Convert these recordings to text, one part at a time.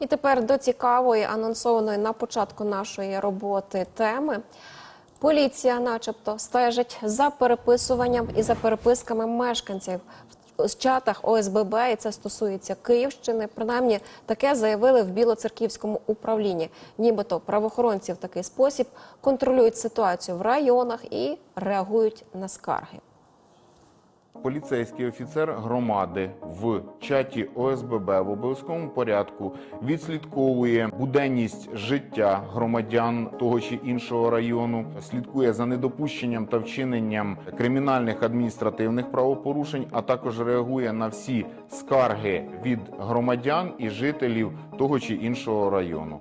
І тепер до цікавої, анонсованої на початку нашої роботи теми. Поліція, начебто, стежить за переписуванням і за переписками мешканців в чатах ОСББ, і це стосується Київщини. Принаймні, таке заявили в Білоцерківському управлінні. Нібито правоохоронці в такий спосіб контролюють ситуацію в районах і реагують на скарги. Поліцейський офіцер громади в чаті ОСББ в обов'язковому порядку відслідковує буденність життя громадян того чи іншого району, слідкує за недопущенням та вчиненням кримінальних адміністративних правопорушень, а також реагує на всі скарги від громадян і жителів того чи іншого району.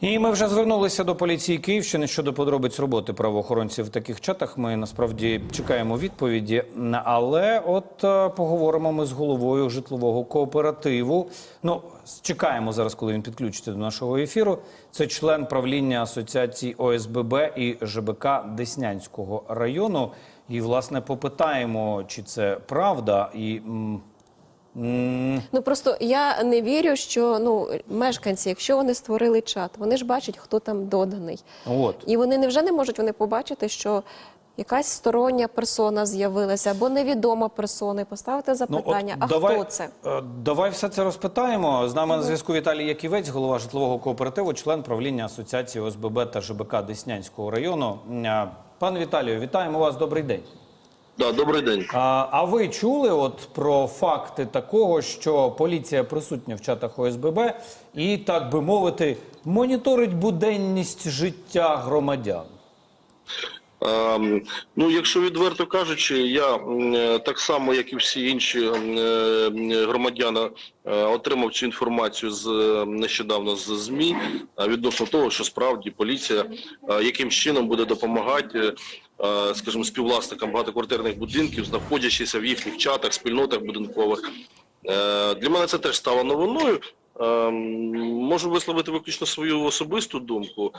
І ми вже звернулися до поліції Київщини щодо подробиць роботи правоохоронців в таких чатах. Ми насправді чекаємо відповіді. Але от е, поговоримо ми з головою житлового кооперативу. Ну чекаємо зараз, коли він підключиться до нашого ефіру. Це член правління асоціації ОСББ і ЖБК Деснянського району. І власне попитаємо, чи це правда і. Ну просто я не вірю, що ну мешканці, якщо вони створили чат, вони ж бачать, хто там доданий. От. І вони невже не можуть вони побачити, що якась стороння персона з'явилася або невідома персона, і поставити запитання, Ну, от а давай, хто це? е, Давай все це розпитаємо. З нами на зв'язку Віталій Яківець, голова житлового кооперативу, член правління Асоціації ОСББ та ЖБК Деснянського району. Е, Пане Віталію, вітаємо вас. Добрий день. Да, добрий день. А, а ви чули от про факти такого, що поліція присутня в чатах ОСББ і, так би мовити, моніторить буденність життя громадян? Ем, ну, якщо відверто кажучи, я е, так само, як і всі інші е, громадяни, е, отримав цю інформацію з нещодавно з ЗМІ відносно того, що справді поліція яким чином буде допомагати, скажімо, співвласникам багатоквартирних будинків, знаходячися в їхніх чатах, спільнотах будинкових. Для мене це теж стало новиною. Ем, Можу висловити виключно свою особисту думку.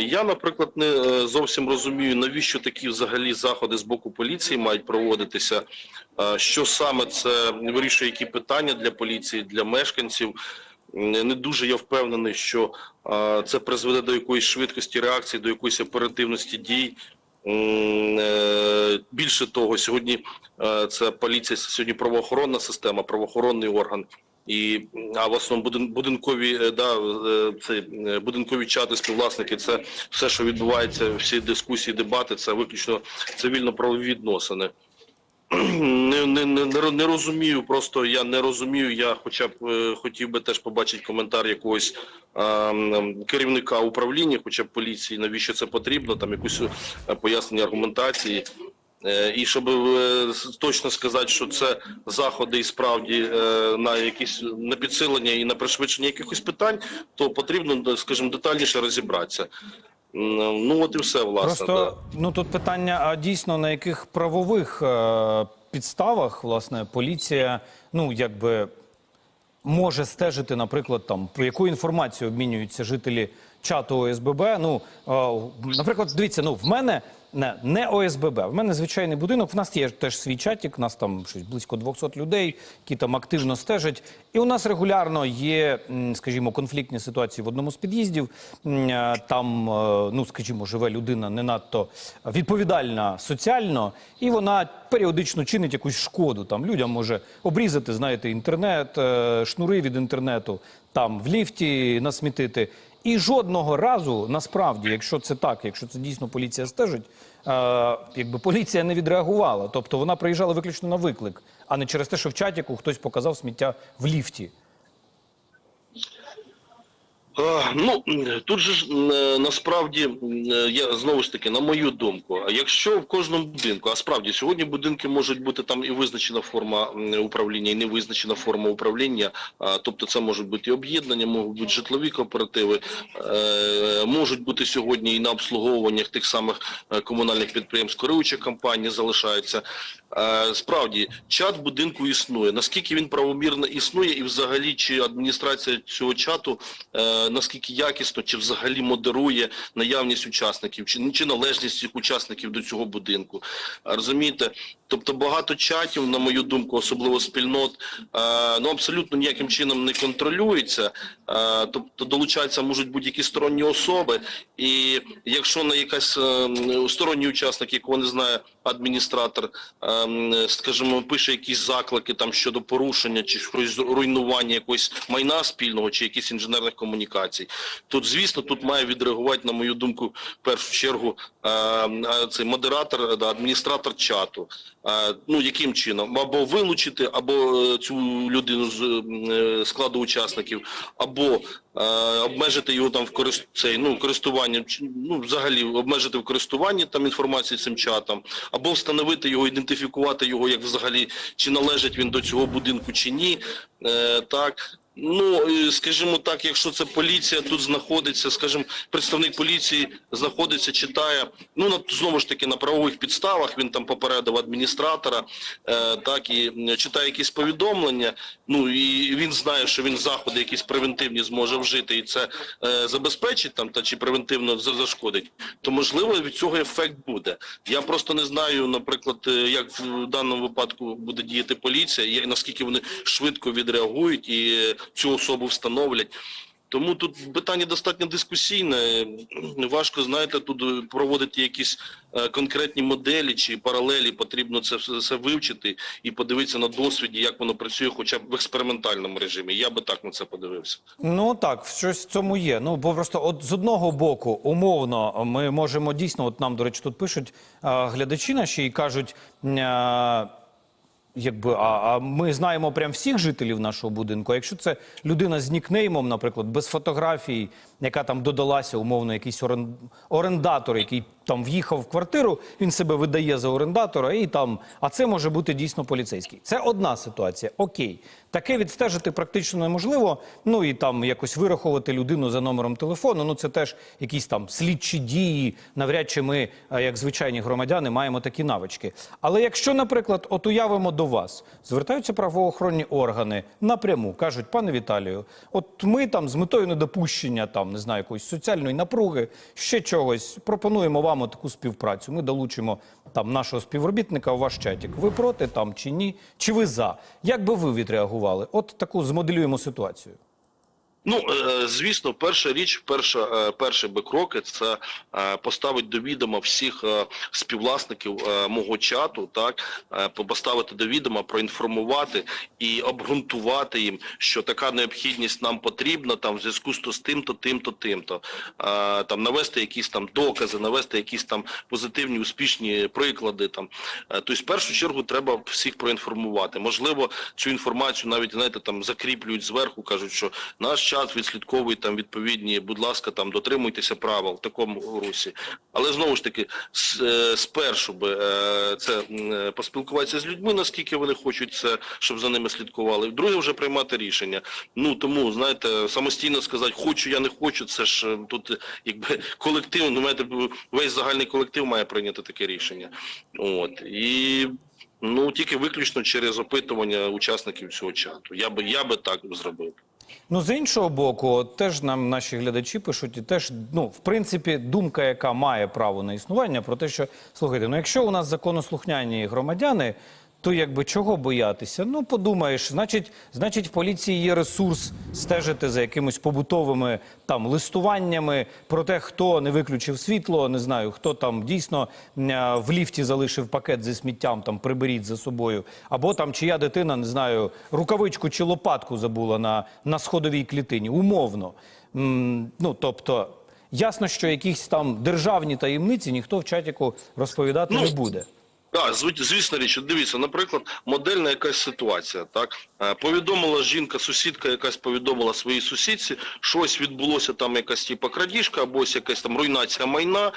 Я, наприклад, не е, зовсім розумію, навіщо такі взагалі заходи з боку поліції мають проводитися. Що саме це вирішує, які питання для поліції, для мешканців. Не дуже я впевнений, що це призведе до якоїсь швидкості реакції, до якоїсь оперативності дій. Е, Більше того, сьогодні е, це поліція, сьогодні правоохоронна система, правоохоронний орган. І а в основному будин- будинкові е, да е, це е, будинкові чати, співвласники. Це все, що відбувається, всі дискусії, дебати, це виключно цивільно-правові відносини. Не, не, не, не розумію, просто я не розумію. Я хоча б е, хотів би теж побачити коментар якогось е, керівника управління, хоча б поліції, навіщо це потрібно, там якусь е, пояснення аргументації. Е, І щоб е, точно сказати, що це заходи і справді е, на якісь на підсилення і на пришвидшення якихось питань, то потрібно, скажімо, детальніше розібратися. Ну от і все, власне. да. Ну тут питання: а дійсно на яких правових е, підставах власне поліція, ну якби може стежити, наприклад, там про яку інформацію обмінюються жителі чату ОСББ. Ну е, наприклад, дивіться, ну в мене не, ОСББ, в мене звичайний будинок. В нас є теж свій чатик, в нас там щось близько 200 людей, які там активно стежать. І у нас регулярно є, скажімо, конфліктні ситуації в одному з під'їздів. Е, Там, е, ну скажімо, живе людина не надто відповідальна соціально, і вона періодично чинить якусь шкоду. Там людям може обрізати, знаєте, інтернет, е, шнури від інтернету, там в ліфті насмітити. І жодного разу, насправді, якщо це так, якщо це дійсно поліція стежить, е, якби поліція не відреагувала. Тобто вона приїжджала виключно на виклик, а не через те, що в чатіку хтось показав сміття в ліфті. А, Ну тут же ж е, насправді е, я знову ж таки, на мою думку, якщо в кожному будинку, а справді сьогодні будинки можуть бути там і визначена форма управління, і не визначена форма управління, тобто це можуть бути і об'єднання, можуть бути житлові кооперативи, е, можуть бути сьогодні і на обслуговуваннях тих самих е, комунальних підприємств, керуючі компанії залишаються. Е, Справді, чат будинку існує. Наскільки він правомірно існує, і взагалі чи адміністрація цього чату е, е, наскільки якісно чи взагалі модерує наявність учасників, чи, чи належність цих учасників до цього будинку. Розумієте? Тобто багато чатів, на мою думку, особливо спільнот, е, ну абсолютно ніяким чином не контролюється. Е, Тобто долучаються можуть будь-які сторонні особи, і якщо на якась е, сторонній учасник, якого не знає адміністратор, е, скажімо, пише якісь заклики там щодо порушення чи щось руйнування якогось майна спільного чи якихось інженерних комунікацій, тут звісно тут має відреагувати, на мою думку, в першу чергу цей модератор, да, адміністратор чату. Е, Ну яким чином або вилучити, або е, цю людину з е, складу учасників, або е, обмежити його там в корис... цей, ну, користуванням, ну взагалі обмежити в користуванні там інформації цим чатом, або встановити його, ідентифікувати його, як взагалі чи належить він до цього будинку чи ні. Е, так. Ну, е, скажімо так, якщо це поліція тут знаходиться, скажімо, представник поліції знаходиться, читає, ну на знову ж таки на правових підставах він там попередив адміністратора, е, так і читає якісь повідомлення. Ну і він знає, що він заходи якісь превентивні зможе вжити, і це е, забезпечить там та чи превентивно за- зашкодить. То можливо від цього ефект буде. Я просто не знаю, наприклад, е, як в даному випадку буде діяти поліція, і наскільки вони швидко відреагують і цю особу встановлять. Тому тут питання достатньо дискусійне. Важко, знаєте, тут е, проводити якісь е, конкретні моделі чи паралелі. Потрібно це все, вивчити і подивитися на досвіді, як воно працює, хоча б в експериментальному режимі. Я би так на це подивився. Ну так, щось в цьому є. Ну бо просто от з одного боку, умовно, ми можемо дійсно, от нам, до речі, тут пишуть глядачі наші і кажуть. Якби, а, а ми знаємо прям всіх жителів нашого будинку. А якщо це людина з нікнеймом, наприклад, без фотографій, яка там додалася, умовно, якийсь орен... орендатор, який там в'їхав в квартиру, він себе видає за орендатора, і там, а це може бути дійсно поліцейський. Це одна ситуація. Окей, таке відстежити практично неможливо. Ну і там якось вираховувати людину за номером телефону. Ну це теж якісь там слідчі дії. Навряд чи ми, як звичайні громадяни, маємо такі навички. Але якщо, наприклад, от уявимо до вас, звертаються правоохоронні органи напряму, кажуть, пане Віталію, от ми там з метою недопущення там не знаю якоїсь соціальної напруги, ще чогось пропонуємо вам таку співпрацю. Ми долучимо там нашого співробітника у ваш чатік. Ви проти там чи ні? Чи ви за? Як би ви відреагували? От таку змоделюємо ситуацію. Ну, е, звісно, перша річ, перша, е, перший би кроки це е, поставити до відома всіх співвласників мого чату, так поставити до відома, проінформувати і обґрунтувати їм, що така необхідність нам потрібна там в зв'язку з тим-то, тим-то, тим-то. Там навести якісь там докази, навести якісь там позитивні, успішні приклади. Там тобто, в першу чергу, треба всіх проінформувати. Можливо, цю інформацію навіть знаєте, там закріплюють зверху, кажуть, що наш чат відслідковує там відповідні, будь ласка, там дотримуйтеся правил в такому русі. Але знову ж таки, е, спершу би е, це е, поспілкуватися з людьми, наскільки вони хочуть це, щоб за ними слідкували. Друге, вже приймати рішення. Ну тому знаєте, самостійно сказати, хочу я не хочу. Це ж тут якби колектив. Ну знаєте, весь загальний колектив має прийняти таке рішення. От і. Ну тільки виключно через опитування учасників цього чату. Я би я би так зробив. Ну, з іншого боку, теж нам наші глядачі пишуть, і теж, ну, в принципі, думка, яка має право на існування, про те, що слухайте, ну якщо у нас законослухняні громадяни, то якби чого боятися? Ну, подумаєш, значить, значить, в поліції є ресурс стежити за якимись побутовими там листуваннями про те, хто не виключив світло, не знаю, хто там дійсно в ліфті залишив пакет зі сміттям, там приберіть за собою, або там чия дитина, не знаю, рукавичку чи лопатку забула на, на сходовій клітині, умовно. М, ну, тобто, ясно, що якісь там державні таємниці ніхто в чатіку розповідати Ну, не буде. Так, звісно річ, дивіться, наприклад, модельна якась ситуація. Так Е, повідомила жінка, сусідка, якась повідомила своїй сусідці, щось відбулося там, якась типа крадіжка, або ось якась там руйнація майна.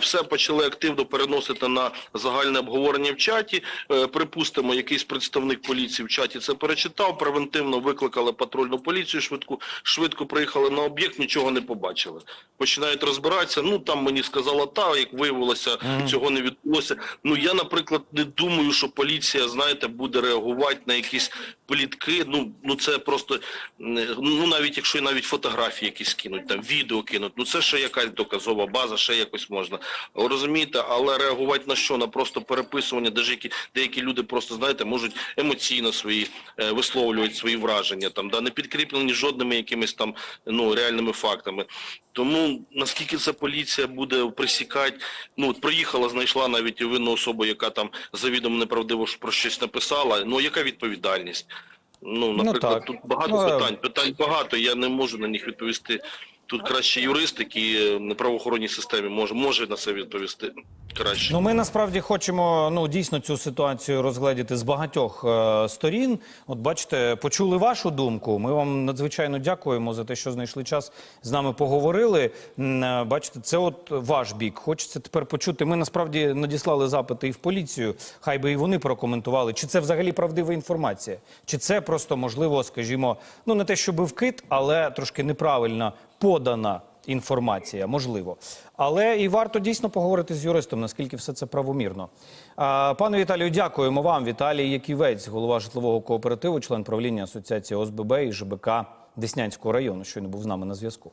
Все почали активно переносити на загальне обговорення в чаті. Е, припустимо, якийсь представник поліції в чаті це перечитав, превентивно викликали патрульну поліцію, швидко, швидко приїхали на об'єкт, нічого не побачили. Починають розбиратися. Ну там мені сказала та, як виявилося, цього не відбулося. Ну я, наприклад, не думаю, що поліція, знаєте, буде реагувати на якісь плітки, ну, ну це просто, ну навіть якщо навіть фотографії якісь кинуть, там відео кинуть, ну це ще якась доказова база, ще якось можна. Розумієте, але реагувати на що? На просто переписування, де які, деякі люди просто, знаєте, можуть емоційно свої е, висловлювати свої враження, там, да, не підкріплені жодними якимись там ну, реальними фактами. Тому наскільки це поліція буде присікати, ну приїхала, знайшла навіть винну особу, яка там завідомо неправдиво про щось написала. Ну яка відповідальність? Ну, наприклад, так. тут багато Ну, е, питань. Питань багато, я не можу на них відповісти. Тут краще юрист, який е, на правоохоронній системі може, може на це відповісти краще. Ну, ми насправді хочемо ну дійсно цю ситуацію розгледіти з багатьох е, сторін. От бачите, почули вашу думку. Ми вам надзвичайно дякуємо за те, що знайшли час з нами поговорили. Е, Бачите, це от ваш бік. Хочеться тепер почути. Ми насправді надіслали запити і в поліцію. Хай би і вони прокоментували, чи це взагалі правдива інформація, чи це просто можливо, скажімо, ну не те, щоб вкид, але трошки неправильно подана інформація, можливо. Але і варто дійсно поговорити з юристом, наскільки все це правомірно. Пане Віталію, дякуємо вам. Віталій Яківець, голова житлового кооперативу, член правління Асоціації ОСББ і ЖБК Деснянського району, що не був з нами на зв'язку.